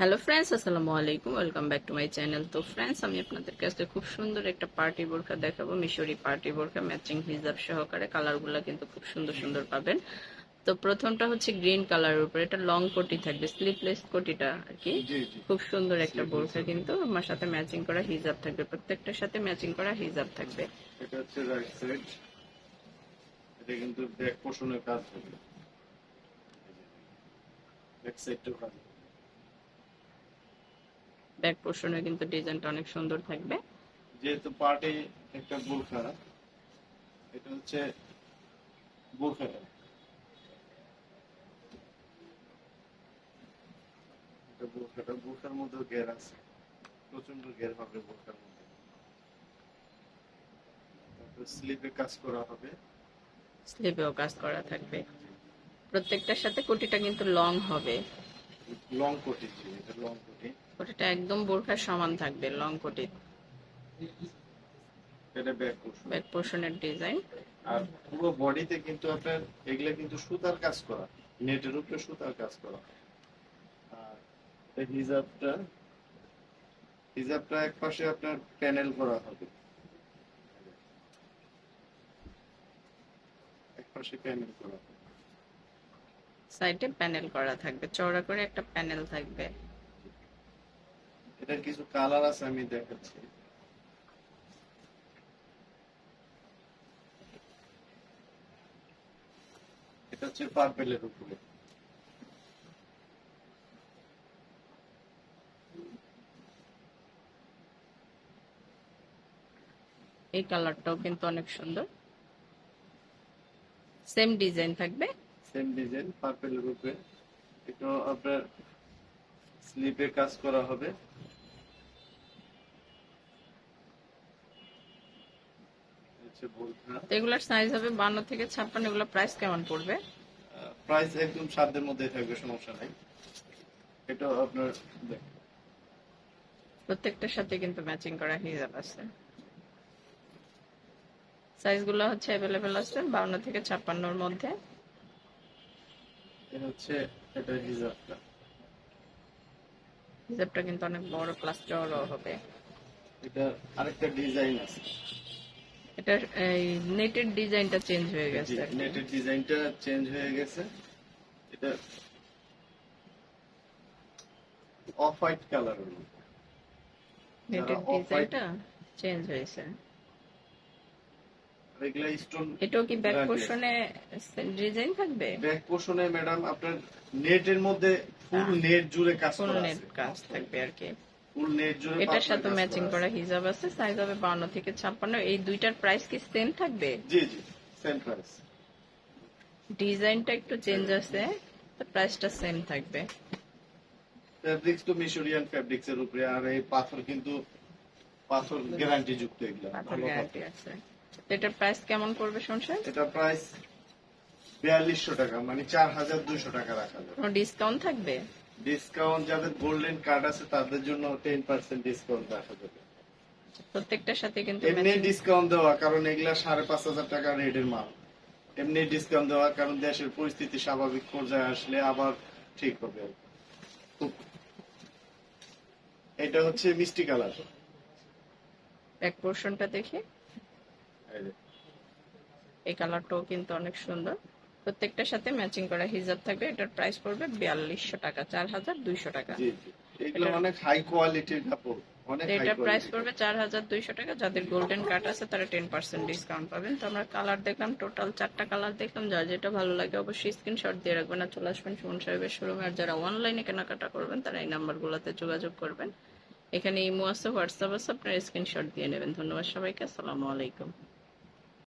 Hello friends আসসালামু আলাইকুম welcome back to my channel তো ফ্রেন্ডস আমি আপনাদের কাছে খুব সুন্দর একটা পার্টি বোরখা দেখাবো মিশরি পার্টি বোরখা ম্যাচিং হিজাব সহকারে। কালারগুলো কিন্তু খুব সুন্দর সুন্দর পাবেন। তো প্রথমটা হচ্ছে গ্রিন কালারের উপর এটা লং কোটি থাকবে স্লিপলেস কোটিটা আর কি। খুব সুন্দর একটা বোরখা কিন্তু আমার সাথে ম্যাচিং করা হিজাব থাকবে প্রত্যেকটার সাথে ম্যাচিং করা হিজাব থাকবে। এটা হচ্ছে রাইট সাইড এটা কিন্তু ব্যাক পোর্শনের কাজ হবে। ব্যাক সাইডটাও কাজ হবে। ব্যাক পোর্শনে কিন্তু ডিজাইনটা অনেক সুন্দর থাকবে। যেহেতু পার্টি একটা বোরখা এটা হচ্ছে বোরখাটা এটা বোরখাটা বোরখার মধ্যেও গের আছে। প্রচণ্ড গের হবে বোরখার মধ্যে। তারপর স্লিপে কাজ করা হবে। স্লিপেও কাজ করা থাকবে। প্রত্যেকটার সাথে কোটিটা কিন্তু লং হবে। লং কোটি এটা লং কোটি। কোটিটা একদম বোরখার সমান থাকবে লং কোটি এটা ব্যাক পোর্শন ব্যাক পোর্শনের ডিজাইন আর পুরো বডিতে কিন্তু আপনার এগুলা কিন্তু সুতার কাজ করা নেটের উপরে সুতার কাজ করা। আর এই হিজাবটা হিজাবটা এক পাশে আপনার প্যানেল করা হবে। এক পাশে প্যানেল করা সাইডে প্যানেল করা থাকবে চওড়া করে একটা প্যানেল থাকবে। এটার কিছু কালার আছে আমি দেখাচ্ছি। এটা হচ্ছে পার্পেলের উপরে। এই কালারটাও কিন্তু অনেক সুন্দর। সেম ডিজাইন থাকবে? সেম ডিজাইন পার্পেলের উপরে। এটা আপনার স্লিপে কাজ করা হবে হচ্ছে বোরখা তো এগুলোর সাইজ হবে বান্ন থেকে ছাপ্পান্ন এগুলো প্রাইস কেমন পড়বে? প্রাইস একদম সাধ্যের মধ্যে থাকবে সমস্যা নাই। এটা আপনার প্রত্যেকটার সাথে কিন্তু ম্যাচিং করা হিজাব আছে। সাইজগুলো হচ্ছে অ্যাভেলেবেল আছে বাউন্ন থেকে ছাপ্পান্নর মধ্যে। এটা হচ্ছে এটা হিজাবটা হিজাবটা কিন্তু অনেক বড় প্লাস চওড়াও হবে। এটা আরেকটা ডিজাইন আছে। এটা এই নেটের ডিজাইনটা চেঞ্জ হয়ে গেছে। নেটের ডিজাইনটা চেঞ্জ হয়ে গেছে। এটা অফ হোয়াইট কালার নেটের ডিজাইনটা চেঞ্জ হয়েছে। এগুলা স্টোন এটাও কি ব্যাক। পোর্শনে ডিজাইন থাকবে? ব্যাক পোর্শনে ম্যাডাম আপনার নেটের মধ্যে ফুল নেট জুড়ে কাজ ফুল করা নেট আছে। কাজ থাকবে আর কি। এটার সাথে ম্যাচিং করা হিজাব আছে সাইজ হবে বাউন্ন থেকে ছাপ্পান্ন। এই দুইটার প্রাইস কি সেম থাকবে? জি জি সেম প্রাইস ডিজাইনটা একটু চেঞ্জ আছে প্রাইসটা সেম থাকবে। ফেব্রিক্স তো মিশরিয়ান ফেব্রিক্স এর উপরে আর এই পাথর কিন্তু পাথর গ্যারান্টি যুক্ত এগুলা। পাথর গ্যারান্টি আছে। এটার প্রাইস কেমন পড়বে সংসার এটা প্রাইস বিয়াল্লিশশো টাকা মানে চার হাজার দুইশো টাকা রাখা যাবে। ডিসকাউন্ট থাকবে? ডিসকাউন্ট যাদের গোল্ডেন কার্ড আছে তাদের জন্য টেন পার্সেন্ট ডিসকাউন্ট রাখা যাবে। প্রত্যেকটার সাথে কিন্তু এমনি ডিসকাউন্ট দেওয়া কারণ এগুলা সাড়ে পাঁচ হাজার টাকা রেটের মাল। এমনি ডিসকাউন্ট দেওয়া কারণ দেশের পরিস্থিতি স্বাভাবিক পর্যায়ে আসলে আবার ঠিক হবে। এটা হচ্ছে মিষ্টি কালার। এক পোর্শনটা দেখি। এই কালারটাও কিন্তু অনেক সুন্দর। প্রত্যেকটার সাথে ম্যাচিং করা হিজাব থাকবে। এটার প্রাইস পড়বে বিয়াল্লিশশো টাকা চার হাজার দুইশো টাকা। এগুলো অনেক হাই কোয়ালিটির কাপড় এটার প্রাইস পড়বে চার হাজার দুইশো টাকা। যাদের গোল্ডেন কার্ড আছে তারা টেন পার্সেন্ট ডিসকাউন্ট পাবেন। তো আমরা কালার দেখলাম টোটাল চারটা কালার দেখলাম। যার যেটা ভালো লাগে অবশ্যই স্ক্রিনশট দিয়ে রাখবেন। আর চলে আসবেন সুমন সাহেবের শোরুমে আর যারা অনলাইনে কেনাকাটা করবেন তারা এই নাম্বারগুলোতে যোগাযোগ করবেন। এখানে ইমো আছে হোয়াটসঅ্যাপ আছে আপনারা স্ক্রিনশট দিয়ে নেবেন। ধন্যবাদ সবাইকে। আসসালামু আলাইকুম।